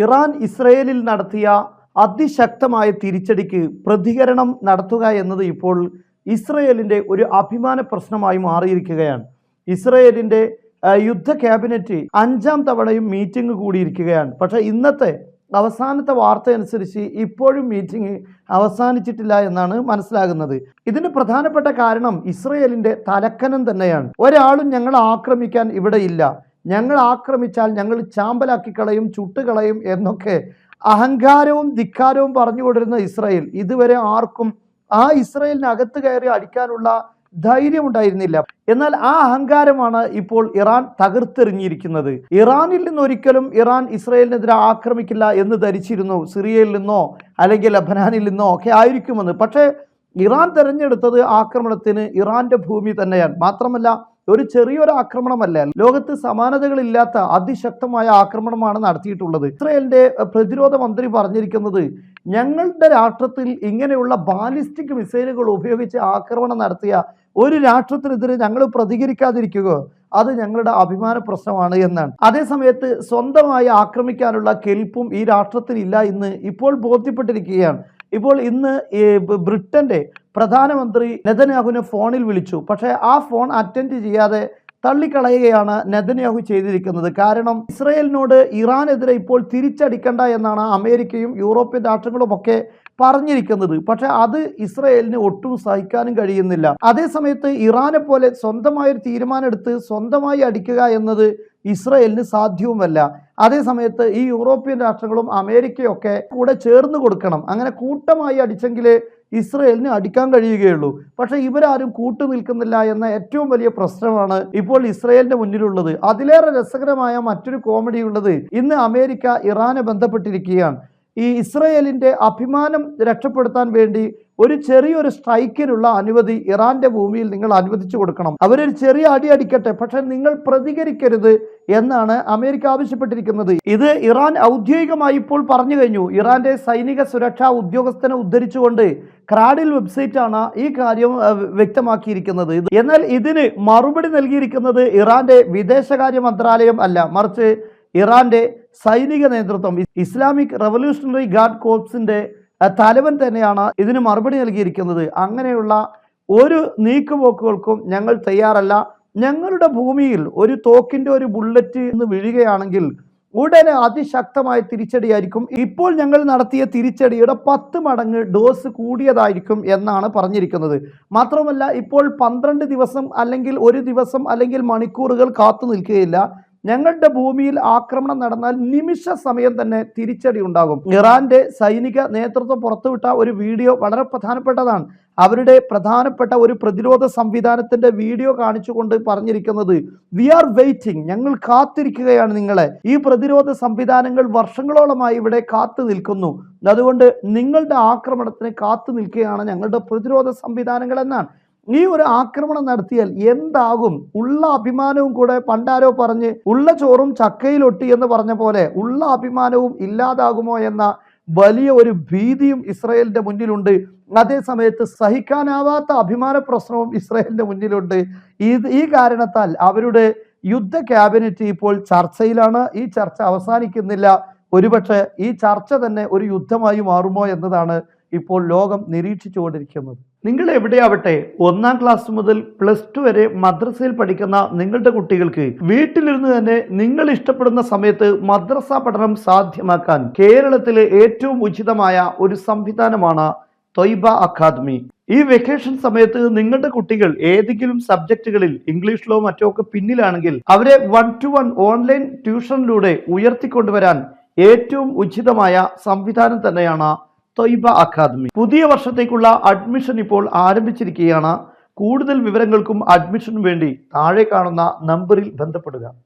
Iran ഇസ്രയേലിൽ നടത്തിയ അതിശക്തമായ തിരിച്ചടിക്ക് പ്രതികരണം നടത്തുക എന്നത് ഇപ്പോൾ ഇസ്രയേലിന്റെ ഒരു അഭിമാന പ്രശ്നമായി മാറിയിരിക്കുകയാണ്. ഇസ്രയേലിന്റെ യുദ്ധ ക്യാബിനറ്റ് അഞ്ചാം തവണയും മീറ്റിംഗ് കൂടിയിരിക്കുകയാണ്. പക്ഷേ ഇന്നത്തെ അവസാനത്തെ വാർത്ത അനുസരിച്ച് ഇപ്പോഴും മീറ്റിംഗ് അവസാനിച്ചിട്ടില്ല എന്നാണ് മനസ്സിലാകുന്നത്. ഇതിന് പ്രധാനപ്പെട്ട കാരണം ഇസ്രയേലിന്റെ തലക്കനം തന്നെയാണ്. ഒരാളും ഞങ്ങളെ ആക്രമിക്കാൻ ഇവിടെ ഇല്ല. ഞങ്ങൾ ആക്രമിച്ചാൽ ഞങ്ങൾ ചാമ്പലാക്കി കളയും ചുട്ടുകളയും എന്നൊക്കെ അഹങ്കാരവും ധിക്കാരവും പറഞ്ഞുകൊണ്ടിരുന്ന ഇസ്രായേൽ. ഇതുവരെ ആർക്കും ആ ഇസ്രായേലിനകത്ത് കയറി അടിക്കാനുള്ള ധൈര്യം ഉണ്ടായിരുന്നില്ല. എന്നാൽ ആ അഹങ്കാരമാണ് ഇപ്പോൾ ഇറാൻ തകർത്തെറിഞ്ഞിരിക്കുന്നത്. ഇറാനിൽ നിന്ന് ഒരിക്കലും ഇറാൻ ഇസ്രായേലിനെതിരെ ആക്രമിക്കില്ല എന്ന് ധരിച്ചിരുന്നു. സിറിയയിൽ നിന്നോ അല്ലെങ്കിൽ ലബനാനിൽ നിന്നോ ഒക്കെ ആയിരിക്കുമെന്ന്. പക്ഷേ ഇറാൻ തെരഞ്ഞെടുത്തത് ആക്രമണത്തിന് ഇറാന്റെ ഭൂമി തന്നെയാണ്. മാത്രമല്ല ഒരു ചെറിയൊരു ആക്രമണമല്ല. ലോകത്ത് സമാനതകളില്ലാത്ത അതിശക്തമായ ആക്രമണമാണ് നടത്തിയിട്ടുള്ളത്. ഇസ്രയേലിന്റെ പ്രതിരോധ മന്ത്രി പറഞ്ഞിരിക്കുന്നത് ഞങ്ങളുടെ രാഷ്ട്രത്തിൽ ഇങ്ങനെയുള്ള ബാലിസ്റ്റിക് മിസൈലുകൾ ഉപയോഗിച്ച് ആക്രമണം നടത്തിയ ഒരു രാഷ്ട്രത്തിനെതിരെ ഞങ്ങൾ പ്രതികരിക്കാതിരിക്കുക അത് ഞങ്ങളുടെ അഭിമാന പ്രശ്നമാണ് എന്നാണ്. അതേസമയത്ത് സ്വന്തമായി ആക്രമിക്കാനുള്ള കെൽപ്പും ഈ രാഷ്ട്രത്തിനില്ല എന്ന് ഇപ്പോൾ ബോധ്യപ്പെട്ടിരിക്കുകയാണ്. ഇപ്പോൾ ഇന്ന് ബ്രിട്ടന്റെ പ്രധാനമന്ത്രി നെതന്യാഹുവിനെ ഫോണിൽ വിളിച്ചു. പക്ഷേ ആ ഫോൺ അറ്റൻഡ് ചെയ്യാതെ തള്ളിക്കളയുകയാണ് നെതന്യാഹു ചെയ്തിരിക്കുന്നത്. കാരണം ഇസ്രയേലിനോട് ഇറാനെതിരെ ഇപ്പോൾ തിരിച്ചടിക്കണ്ട എന്നാണ് അമേരിക്കയും യൂറോപ്യൻ രാഷ്ട്രങ്ങളും ഒക്കെ പറഞ്ഞിരിക്കുന്നത്. പക്ഷെ അത് ഇസ്രയേലിന് ഒട്ടും സഹിക്കാനും കഴിയുന്നില്ല. അതേസമയത്ത് ഇറാനെ പോലെ സ്വന്തമായൊരു തീരുമാനമെടുത്ത് സ്വന്തമായി അടിക്കുക എന്നത് ഇസ്രയേലിന് സാധ്യവുമല്ല. അതേസമയത്ത് ഈ യൂറോപ്യൻ രാഷ്ട്രങ്ങളും അമേരിക്കയൊക്കെ കൂടെ ചേർന്ന് കൊടുക്കണം. അങ്ങനെ കൂട്ടമായി അടിച്ചെങ്കിലേ ഇസ്രയേലിന് അടിക്കാൻ കഴിയുകയുള്ളൂ. പക്ഷേ ഇവരാരും കൂട്ടുനിൽക്കുന്നില്ല എന്ന ഏറ്റവും വലിയ പ്രശ്നമാണ് ഇപ്പോൾ ഇസ്രയേലിന്റെ മുന്നിലുള്ളത്. അതിലേറെ രസകരമായ മറ്റൊരു കോമഡി ഉള്ളത് ഇന്ന് അമേരിക്ക ഇറാനെ ബന്ധപ്പെട്ടിരിക്കുകയാണ്. ഈ ഇസ്രയേലിന്റെ അഭിമാനം രക്ഷപ്പെടുത്താൻ വേണ്ടി ഒരു ചെറിയൊരു സ്ട്രൈക്കിനുള്ള അനുമതി ഇറാന്റെ ഭൂമിയിൽ നിങ്ങൾ അനുവദിച്ചു കൊടുക്കണം. അവരൊരു ചെറിയ അടി അടിക്കട്ടെ പക്ഷെ നിങ്ങൾ പ്രതികരിക്കരുത് എന്നാണ് അമേരിക്ക ആവശ്യപ്പെട്ടിരിക്കുന്നത്. ഇത് ഇറാൻ ഔദ്യോഗികമായി ഇപ്പോൾ പറഞ്ഞു കഴിഞ്ഞു. ഇറാന്റെ സൈനിക സുരക്ഷാ ഉദ്യോഗസ്ഥനെ ഉദ്ധരിച്ചുകൊണ്ട് ക്രാഡിൽ വെബ്സൈറ്റ് ആണ് ഈ കാര്യം വ്യക്തമാക്കിയിരിക്കുന്നത്. എന്നാൽ ഇതിന് മറുപടി നൽകിയിരിക്കുന്നത് ഇറാന്റെ വിദേശകാര്യ മന്ത്രാലയം അല്ല. മറിച്ച് ഇറാന്റെ സൈനിക നേതൃത്വം. ഇസ്ലാമിക് റവല്യൂഷണറി ഗാർഡ് കോർപ്സിന്റെ തലവൻ തന്നെയാണ് ഇതിന് മറുപടി നൽകിയിരിക്കുന്നത്. അങ്ങനെയുള്ള ഒരു നീക്കുപോക്കുകൾക്കും ഞങ്ങൾ തയ്യാറല്ല. ഞങ്ങളുടെ ഭൂമിയിൽ ഒരു തോക്കിന്റെ ഒരു ബുള്ളറ്റ് എന്ന് വീഴുകയാണെങ്കിൽ ഉടനെ അതിശക്തമായ തിരിച്ചടിയായിരിക്കും. ഇപ്പോൾ ഞങ്ങൾ നടത്തിയ തിരിച്ചടിയുടെ പത്ത് മടങ്ങ് ഡോസ് കൂടിയതായിരിക്കും എന്നാണ് പറഞ്ഞിരിക്കുന്നത്. മാത്രമല്ല ഇപ്പോൾ പന്ത്രണ്ട് ദിവസം അല്ലെങ്കിൽ ഒരു ദിവസം അല്ലെങ്കിൽ മണിക്കൂറുകൾ കാത്തു നിൽക്കുകയില്ല. ഞങ്ങളുടെ ഭൂമിയിൽ ആക്രമണം നടന്നാൽ നിമിഷ സമയം തന്നെ തിരിച്ചടി ഉണ്ടാകും. ഇറാന്റെ സൈനിക നേതൃത്വം പുറത്തുവിട്ട ഒരു വീഡിയോ വളരെ പ്രധാനപ്പെട്ടതാണ്. അവരുടെ പ്രധാനപ്പെട്ട ഒരു പ്രതിരോധ സംവിധാനത്തിന്റെ വീഡിയോ കാണിച്ചുകൊണ്ട് പറഞ്ഞിരിക്കുന്നത് വി ആർ വെയിറ്റിംഗ് ഞങ്ങൾ കാത്തിരിക്കുകയാണ് നിങ്ങളെ. ഈ പ്രതിരോധ സംവിധാനങ്ങൾ വർഷങ്ങളോളമായി ഇവിടെ കാത്തു നിൽക്കുന്നു. അതുകൊണ്ട് നിങ്ങളുടെ ആക്രമണത്തിന് കാത്തു നിൽക്കുകയാണ് ഞങ്ങളുടെ പ്രതിരോധ സംവിധാനങ്ങൾ എന്നാണ്. ഈ ഒരു ആക്രമണം നടത്തിയാൽ എന്താകും? ഉള്ള അഭിമാനവും കൂടെ പണ്ടാരോ പറഞ്ഞ് ഉള്ള ചോറും ചക്കയിലൊട്ടി എന്ന് പറഞ്ഞ പോലെ ഉള്ള അഭിമാനവും ഇല്ലാതാകുമോ എന്ന വലിയ ഒരു ഭീതിയും ഇസ്രയേലിന്റെ മുന്നിലുണ്ട്. അതേ സമയത്ത് സഹിക്കാനാവാത്ത അഭിമാന പ്രശ്നവും ഇസ്രയേലിന്റെ മുന്നിലുണ്ട്. ഇത് ഈ കാരണത്താൽ അവരുടെ യുദ്ധ ക്യാബിനറ്റ് ഇപ്പോൾ ചർച്ചയിലാണ്. ഈ ചർച്ച അവസാനിക്കുന്നില്ല. ഒരുപക്ഷെ ഈ ചർച്ച തന്നെ ഒരു യുദ്ധമായി മാറുമോ എന്നതാണ് ഇപ്പോൾ ലോകം നിരീക്ഷിച്ചുകൊണ്ടിരിക്കുന്നത്. നിങ്ങൾ എവിടെയാവട്ടെ ഒന്നാം ക്ലാസ് മുതൽ പ്ലസ് ടു വരെ മദ്രസയിൽ പഠിക്കുന്ന നിങ്ങളുടെ കുട്ടികൾക്ക് വീട്ടിലിരുന്ന് തന്നെ നിങ്ങൾ ഇഷ്ടപ്പെടുന്ന സമയത്ത് മദ്രസ പഠനം സാധ്യമാക്കാൻ കേരളത്തിലെ ഏറ്റവും ഉചിതമായ ഒരു സംവിധാനമാണ് തൊയ്ബ അക്കാദമി. ഈ വെക്കേഷൻ സമയത്ത് നിങ്ങളുടെ കുട്ടികൾ ഏതെങ്കിലും സബ്ജക്റ്റുകളിൽ ഇംഗ്ലീഷിലോ മറ്റോ ഒക്കെ പിന്നിലാണെങ്കിൽ അവരെ വൺ ടു വൺ ഓൺലൈൻ ട്യൂഷനിലൂടെ ഉയർത്തിക്കൊണ്ടുവരാൻ ഏറ്റവും ഉചിതമായ സംവിധാനം തന്നെയാണ് തൊയ്ബ അക്കാദമി. പുതിയ വർഷത്തേക്കുള്ള അഡ്മിഷൻ ഇപ്പോൾ ആരംഭിച്ചിരിക്കുകയാണ്. കൂടുതൽ വിവരങ്ങൾക്കും അഡ്മിഷനും വേണ്ടി താഴെ കാണുന്ന നമ്പറിൽ ബന്ധപ്പെടുക.